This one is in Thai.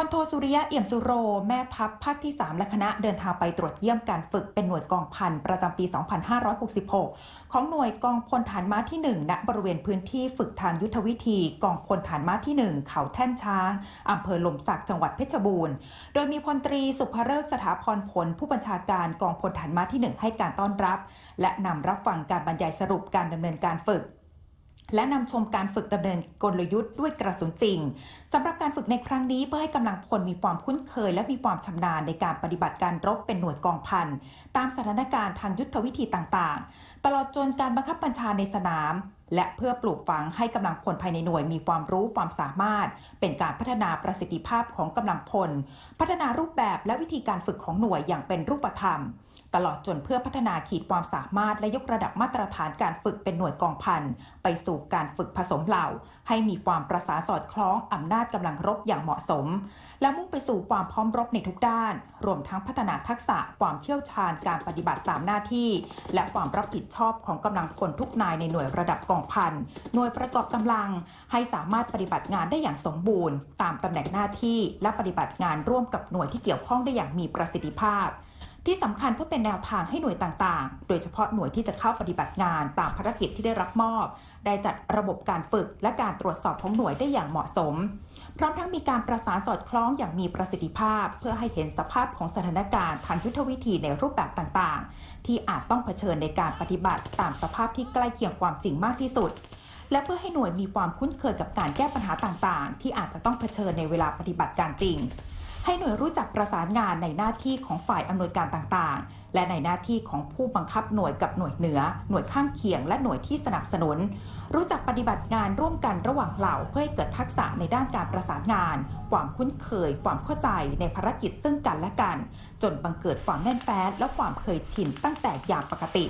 พลโทสุริยะเอี่ยมสุโร แม่ทัพภาคที่ 3 และคณะเดินทางไปตรวจเยี่ยมการฝึกเป็นหน่วยกองพันประจำปี 2566 ของหน่วยกองพลฐานม้าที่ 1 ณ บริเวณพื้นที่ฝึกทางยุทธวิธี กองพลฐานม้าที่ 1 เขาแท่นช้างอำเภอหล่มสักจังหวัดเพชรบูรณ์ โดยมีพลตรีสุภเริกสถาพรผล ผู้บัญชาการกองพลฐานม้าที่ 1 ให้การต้อนรับ และนำรับฟังการบรรยายสรุปการดำเนินการฝึก และนำชมการฝึกดำเนินกลยุทธ์ด้วยกระสุนจริงสำหรับการฝึกในครั้งนี้เพื่อให้กำลังพลมีความคุ้นเคย และมีความชำนาญในการปฏิบัติการรบเป็นหน่วยกองพัน ตามสถานการณ์ทางยุทธวิธีต่างๆ ตลอดจนการบังคับบัญชาในสนาม และเพื่อปลูกฝังให้กำลังพลภายในหน่วยมีความรู้ความสามารถ เป็นการพัฒนาประสิทธิภาพของกำลังพล พัฒนารูปแบบและวิธีการฝึกของหน่วยอย่างเป็นรูปธรรม ตลอดจนเพื่อพัฒนาขีดความสามารถและยกระดับมาตรฐานการฝึกเป็นหน่วยกองพันไปสู่การฝึกผสมเหล่า ให้มีความประสานสอดคล้องอำนาจกำลังรบอย่างเหมาะสม และมุ่งไปสู่ความพร้อมรบในทุกด้าน รวมทั้งพัฒนาทักษะความเชี่ยวชาญการปฏิบัติตามหน้าที่ และความรับผิดชอบของกำลังพลทุกนายในหน่วยระดับกองพันหน่วยประกอบกำลัง ให้สามารถปฏิบัติงานได้อย่างสมบูรณ์ ตามตำแหน่งหน้าที่ และปฏิบัติงานร่วมกับหน่วยที่เกี่ยวข้องได้อย่างมีประสิทธิภาพ ที่สำคัญเพื่อเป็นแนวทางให้หน่วยต่างๆ โดยเฉพาะหน่วยที่จะเข้าปฏิบัติงานตามภารกิจที่ได้รับมอบ ได้จัดระบบการฝึกและการตรวจสอบของหน่วยได้อย่างเหมาะสม พร้อมทั้งมีการประสานสอดคล้องอย่างมีประสิทธิภาพ เพื่อให้เห็นสภาพของสถานการณ์ทางยุทธวิธีในรูปแบบต่างๆ ที่อาจต้องเผชิญในการปฏิบัติตามสภาพที่ใกล้เคียงความจริงมากที่สุดและเพื่อให้หน่วยมีความคุ้นเคยกับการแก้ปัญหาต่างๆ ที่อาจจะต้องเผชิญในเวลาปฏิบัติการจริง ให้หน่วยรู้จักประสานงานในหน้าที่ของฝ่ายอำนวยการต่างๆ และในหน้าที่ของผู้บังคับหน่วยกับหน่วยเหนือ หน่วยข้างเคียง และหน่วยที่สนับสนุน รู้จักปฏิบัติงานร่วมกันระหว่างเหล่าเพื่อให้เกิดทักษะในด้านการประสานงาน ความคุ้นเคย ความเข้าใจในภารกิจซึ่งกันและกัน จนบังเกิดความแน่นแฟ้นและความเคยชินตั้งแต่อย่ามปกติ